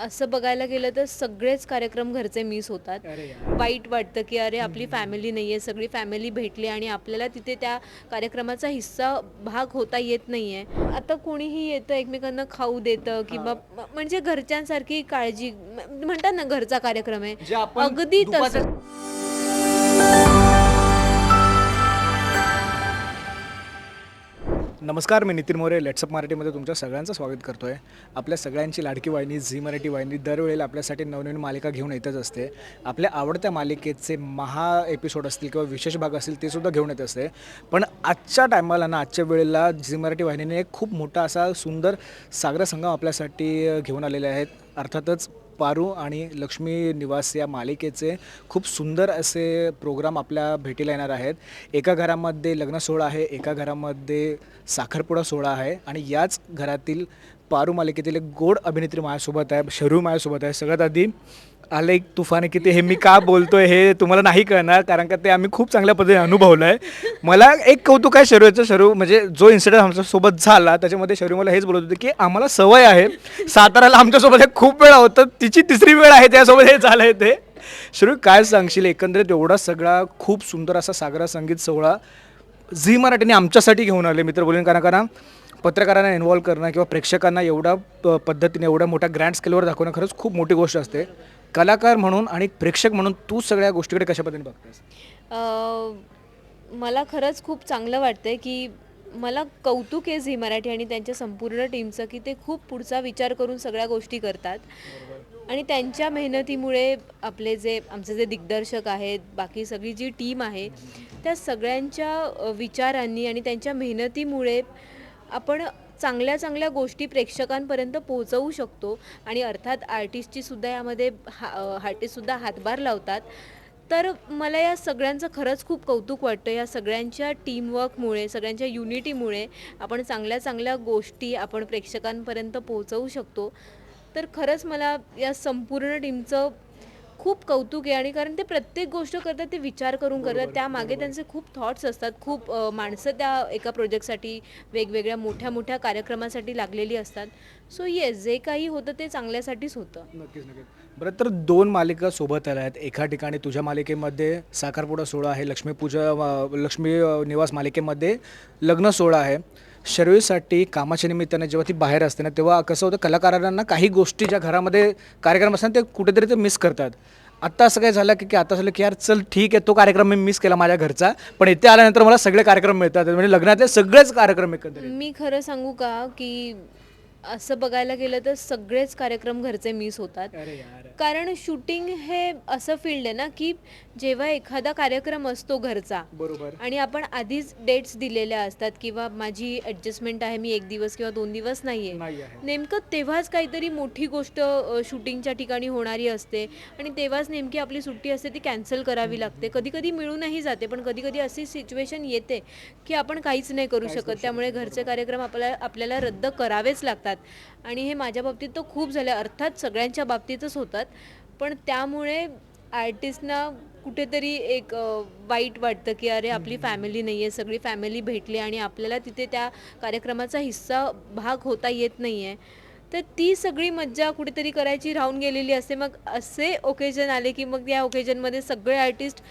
असं बघायला गेलं तर सगळेच कार्यक्रम घरचे मिस होतात. वाईट वाटतं की अरे आपली फॅमिली नाही आहे सगळी फॅमिली भेटली आणि आपल्याला तिथे त्या कार्यक्रमाचा हिस्सा भाग होता येत नाही आहे आता कोणीही येतं एकमेकांना खाऊ देतं किंवा म्हणजे घरच्यांसारखी काळजी म्हणतात ना घरचा कार्यक्रम आहे. अगदी तसं नमस्कार मी नितीन मोरे. लेट्सअप मराठीमध्ये तुमच्या सगळ्यांचं स्वागत करतो आहे आपल्या सगळ्यांची लाडकी वाहिनी झी मराठी वाहिनी दरवेळेला आपल्यासाठी नवनवीन मालिका घेऊन येतच असते. आपल्या आवडत्या मालिकेचे महा एपिसोड असतील किंवा विशेष भाग असतील ते सुद्धा घेऊन येत असते. पण आजच्या टायमाला ना आजच्या वेळेला झी मराठी वाहिनीने एक खूप मोठा असा सुंदर सागर संगम आपल्यासाठी घेऊन आलेले आहेत. अर्थातच पारू आणि लक्ष्मी निवास या मालिकेचे खूप सुंदर असे प्रोग्राम आपल्या भेटीला येणार आहेत. एका घरामध्ये लग्न सोहळा आहे एका घरामध्ये साखरपुडा सोहळा आहे आणि याच घरातील पारू मालिकेतील एक गोड अभिनेत्री माझ्यासोबत आहे शरू माझ्यासोबत आहे. सगळ्यात आधी आलं एक तुफान की ते हे मी का बोलतोय हे तुम्हाला नाही कळणार कारण का ते आम्ही खूप चांगल्या पद्धतीने अनुभवलं आहे मला एक कौतुक आहे शरूचं शरू म्हणजे जो इन्सिडेंट आमच्यासोबत झाला त्याच्यामध्ये शरू मला हेच बोलत होते की आम्हाला सवय आहे साताराला आमच्यासोबत खूप वेळा होतं तिची तिसरी वेळ आहे त्यासोबत हे झालं आहे ते. शरू काय सांगशील? एकंदरीत एवढा सगळा खूप सुंदर असा सागरा संगीत सोहळा झी मराठीने आमच्यासाठी घेऊन आले मित्र बोलून कारण कारण पत्रकारांना इन्व्हॉल्व करणं किंवा प्रेक्षकांना एवढ्या प- पद्धतीने एवढ्या मोठ्या ग्रँड स्केलवर दाखवणं खरंच खूप मोठी गोष्ट असते. कलाकार म्हणून आणि प्रेक्षक म्हणून तू सगळ्या गोष्टीकडे कशा पद्धतीने बघतेस? मला खरंच खूप चांगलं वाटतंय की मला कौतुक आहे झी मराठी आणि त्यांच्या संपूर्ण टीमचं की ते खूप पुढचा विचार करून सगळ्या गोष्टी करतात. आणि त्यांच्या मेहनतीमुळे आपले जे आमचे जे दिग्दर्शक आहेत बाकी सगळी जी टीम आहे त्या सगळ्यांच्या विचारांनी आणि त्यांच्या मेहनतीमुळे आपण चांगल्या चांगल्या गोष्टी प्रेक्षकांपर्यंत पोहोचवू शकतो. आणि अर्थात आर्टिस्टची सुद्धा यामध्ये हा आर्टिस्टसुद्धा हातभार लावतात. तर मला या सगळ्यांचं खरंच खूप कौतुक वाटतं. या सगळ्यांच्या टीमवर्कमुळे सगळ्यांच्या युनिटीमुळे आपण चांगल्या चांगल्या गोष्टी आपण प्रेक्षकांपर्यंत पोहोचवू शकतो. तर खरंच मला या संपूर्ण टीमचं खूप कौतुक आहे आणि कारण ते प्रत्येक गोष्ट करतात ते विचार करून करतात. त्यामागे त्यांचे खूप थॉट्स असतात. खूप माणसं त्या एका प्रोजेक्टसाठी वेगवेगळ्या मोठ्या मोठ्या कार्यक्रमासाठी लागलेली असतात. सो येस जे काही होतं ते चांगल्यासाठीच होतं. नक्कीच नक्कीच. बरं तर दोन मालिका सोबत आल्या आहेत. एका ठिकाणी तुझ्या मालिकेमध्ये साखरपुडा सोहळा आहे लक्ष्मीपूजा लक्ष्मी निवास मालिकेमध्ये लग्न सोहळा आहे. शर्वीसाठी कामाच्या निमित्ताने जेव्हा ती बाहेर असते ना तेव्हा कसं होतं कलाकारांना काही गोष्टी ज्या घरामध्ये कार्यक्रम असतात ते कुठेतरी ते मिस करतात. आत्ता असं काय झालं की की आता झालं की यार चल ठीक आहे तो कार्यक्रम मी मिस केला माझ्या घरचा पण इथे आल्यानंतर मला सगळे कार्यक्रम मिळतात. म्हणजे लग्नातले सगळेच कार्यक्रम एकंदरीत. मी खरं सांगू का की असं बघायला गेलं तर सगळेच कार्यक्रम घरचे मिस होतात. अरे यार. कारण शूटिंग हे असं फील्ड आहे ना की जेव्हा एखादा कार्यक्रम असतो घरचा बरोबर. आणि आपण आधीच डेट्स दिलेल्या असतात किंवा माझी ॲडजस्टमेंट आहे मी एक दिवस किंवा दोन दिवस नाही आहे. नेमकं तेव्हाच काहीतरी मोठी गोष्ट शूटिंगच्या ठिकाणी होणारी असते आणि तेव्हाच नेमकी आपली सुट्टी असते ती कॅन्सल करावी लागते. कधी कधी मिळूनही जाते पण कधी कधी अशी सिच्युएशन येते की आपण काहीच नाही करू शकत. त्यामुळे घरचे कार्यक्रम आपल्याला आपल्याला रद्द करावेच लागतात. आणि हे माझ्या बाबतीत तर खूप झालं अर्थात सगळ्यांच्या बाबतीतच होतात. पण त्यामुळे आर्टिस्टना कुठेतरी एक वाईट वाटतं की अरे आपली फॅमिली नाही आहे सगळी फॅमिली भेटली आणि आपल्याला तिथे त्या कार्यक्रमाचा हिस्सा भाग होता येत नाही आहे तर ती सगळी मज्जा कुठेतरी करायची राहून गेलेली असते. मग असे ओकेजन आले की मग या ओकेजनमध्ये सगळे आर्टिस्ट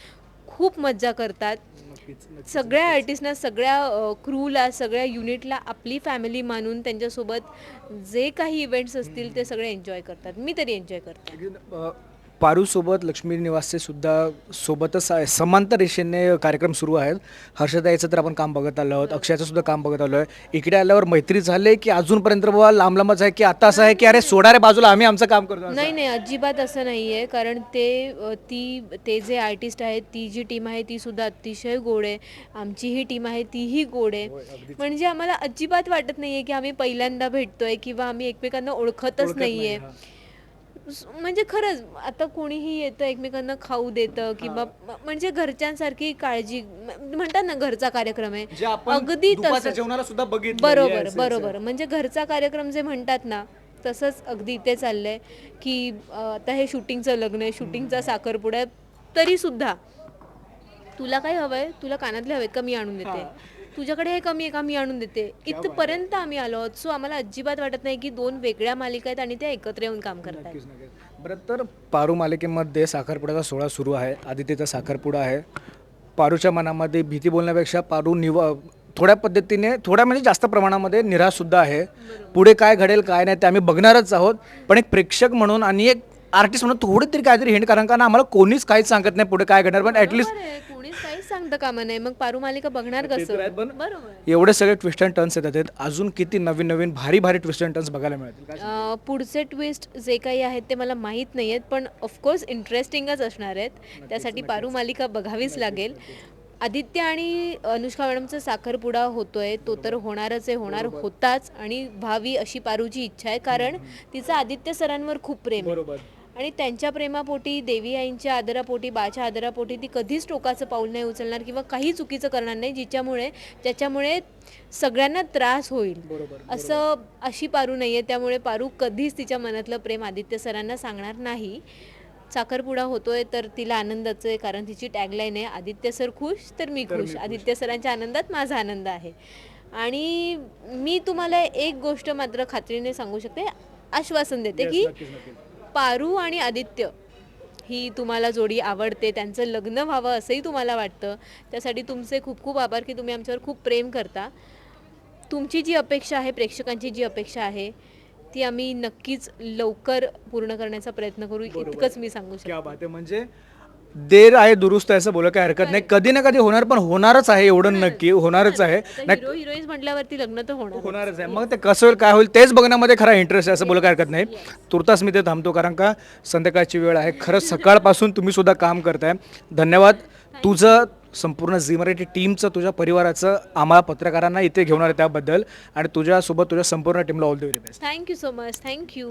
खूप मज्जा करतात. नक्कीच. सगळ्या आर्टिस्टना सगळ्या क्रूला सगळ्या युनिटला आपली फॅमिली मानून त्यांच्यासोबत जे काही इव्हेंट्स असतील ते सगळे एन्जॉय करतात. मी तरी एन्जॉय करते. पारूसोबत लक्ष्मी निवासचे सुद्धा सोबतच समांतर रेषेने कार्यक्रम सुरू आहेत. हर्षदाईचं तर आपण काम बघत आलो आहोत. अक्षयाचं सुद्धा काम बघत आलो आहे. इकडे आल्यावर मैत्री झाले की अजूनपर्यंत बाबा लांब लांबच आहे की आता असं आहे की अरे सोडा रे बाजूला आम्ही आमचं काम करतो. नाही नाही अजिबात असं नाही आहे कारण ते ती ते जे आर्टिस्ट आहेत ती जी टीम आहे ती सुद्धा अतिशय गोड आहे. आमची ही टीम आहे तीही गोड आहे. म्हणजे आम्हाला अजिबात वाटत नाही आहे की आम्ही पहिल्यांदा भेटतोय किंवा आम्ही एकमेकांना ओळखतच ओळखत नाही आहे. म्हणजे खरंच आता कोणीही येतं एकमेकांना खाऊ देतं किंवा म्हणजे घरच्यांसारखी काळजी म्हणतात ना घरचा कार्यक्रम आहे. अगदी सुद्धा बरोबर बरोबर. म्हणजे घरचा कार्यक्रम जे म्हणतात ना तसंच अगदी इथे चाललंय की आता हे शूटिंगचं लग्न आहे शूटिंगचा साखरपुडा आहे तरी सुद्धा तुला काय हवंय? तुला कानातले हवेत का? मी आणून देते. तुझ्याकडे हे कमी आहे का? मी आणून देते. इथपर्यंत आम्ही आलो आहोत. सो आम्हाला अजिबात वाटत नाही की दोन वेगळ्या मालिका आहेत आणि त्या एकत्र येऊन काम करतात नक्कीच नक्कीच. बरं तर पारू मालिकेमध्ये साखरपुड्याचा सोहळा सुरू आहे. आदित्यचा साखरपुडा आहे. पारूच्या मनामध्ये भीती बोलण्यापेक्षा पारू निव थोड्या पद्धतीने थोड्या म्हणजे जास्त प्रमाणामध्ये निराशसुद्धा आहे. पुढे काय घडेल काय नाही ते आम्ही बघणारच आहोत. पण एक प्रेक्षक म्हणून आणि एक आर्टिस्ट म्हणून थोडी तरी काहीतरी हिंट कारण कारण आम्हाला कोणीच काहीच सांगत नाही पुढे काय घडणार. पण ॲटलिस्ट सांगतं कामा नाही मग पारू मालिका बघणार कसं? बरोबर. एवढे सगळे ट्विस्ट अँड टर्न्स येतात. आहेत. अजून किती नवीन नवीन भारी भारी ट्विस्ट अँड टर्न्स बघायला मिळतील? काय अं, पुढचे ट्विस्ट जे काही आहेत ते मला माहीत नाही आहेत पण ऑफकोर्स इंटरेस्टिंगच असणार आहेत. त्यासाठी पारू मालिका बघावीच लागेल. आदित्य आणि अनुष्का मॅडमचा साखरपुडा होतोय. तो तर होणारच आहे होणार होताच आणि व्हावी अशी पारूची इच्छा आहे कारण तिचं आदित्य सरांवर खूप प्रेम आहे. बरोबर. आणि त्यांच्या प्रेमापोटी देवी आईंच्या आदरापोटी बाच्या आदरापोटी ती कधीच टोकाचं पाऊल नाही उचलणार किंवा काही चुकीचं करणार नाही जिच्यामुळे ज्याच्यामुळे सगळ्यांना त्रास होईल. असं अशी पारू नाही आहे त्यामुळे पारू कधीच तिच्या मनातलं प्रेम आदित्य सरांना सांगणार नाही. साखरपुडा होतोय तर तिला आनंदाचं आहे कारण तिची टॅगलाईन आहे आदित्य सर खुश तर मी खुश. आदित्य सरांच्या आनंदात माझा आनंद आहे. आणि मी तुम्हाला एक गोष्ट मात्र खात्रीने सांगू शकते आश्वासन देते की पारू आणि आदित्य. ही तुम्हाला जोडी आवडते त्यांचं लग्न व्हावं असंही तुम्हाला वाटतं. त्यासाठी तुमचे खूप खूप आभार की तुम्ही आमच्यावर खूप प्रेम करता. तुमची जी अपेक्षा आहे प्रेक्षकांची जी अपेक्षा आहे ती आम्ही नक्कीच लवकर पूर्ण करण्याचा प्रयत्न करू. इतकंच मी सांगू शकते. म्हणजे देर आहे दुरुस्त आहे असं बोला काही हरकत नाही. कधी ना कधी होणार पण होणारच आहे एवढं नक्की होणारच आहे. हिरो म्हटल्यावरती लग्न तर होणार होणारच आहे. मग ते कसं होईल काय होईल तेच बघण्यामध्ये खरा इंटरेस्ट आहे असं बोला काही हरकत नाही. तुर्तास मी ते थांबतो कारण का संध्याकाळची वेळ आहे. खरंच सकाळपासून तुम्ही सुद्धा काम करताय. धन्यवाद. तुझं संपूर्ण झी मराठी टीमचं तुझ्या परिवाराचं आम्हाला पत्रकारांना इथे घेऊन आलं त्याबद्दल. आणि तुझ्यासोबत तुझ्या संपूर्ण टीमला all the very best thank you so much thank you